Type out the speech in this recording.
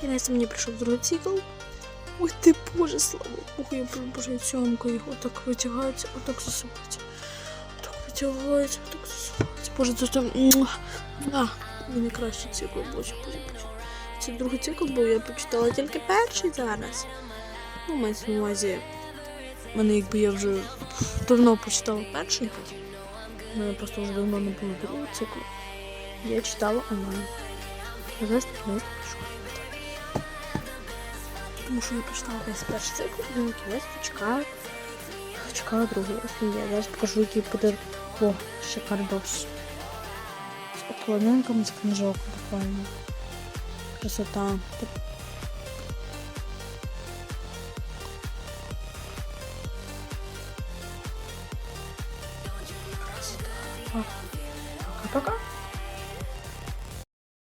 Кінець мені прийшов другий цикл. Ой ти боже, слава Богу, я боже цьомка його так витягається, отак засипається. Так витягається, отак засипається. Боже, це там. муа. Мій найкращий цикл, боже, боже, боже. Це другий цикл, бо я почитала тільки перший зараз. Ну, мається на увазі. Мене якби я вже давно почитала перший. У мене просто вже давно не було другого циклу. Я читала онлайн. А зараз кінець пішов тому що я пішла весь перший цикл, і кінець почекаю. чекаю другий. Я зараз покажу, який буде О, шикардос. З оклонинками з книжок буквально. Красота. Пока-пока.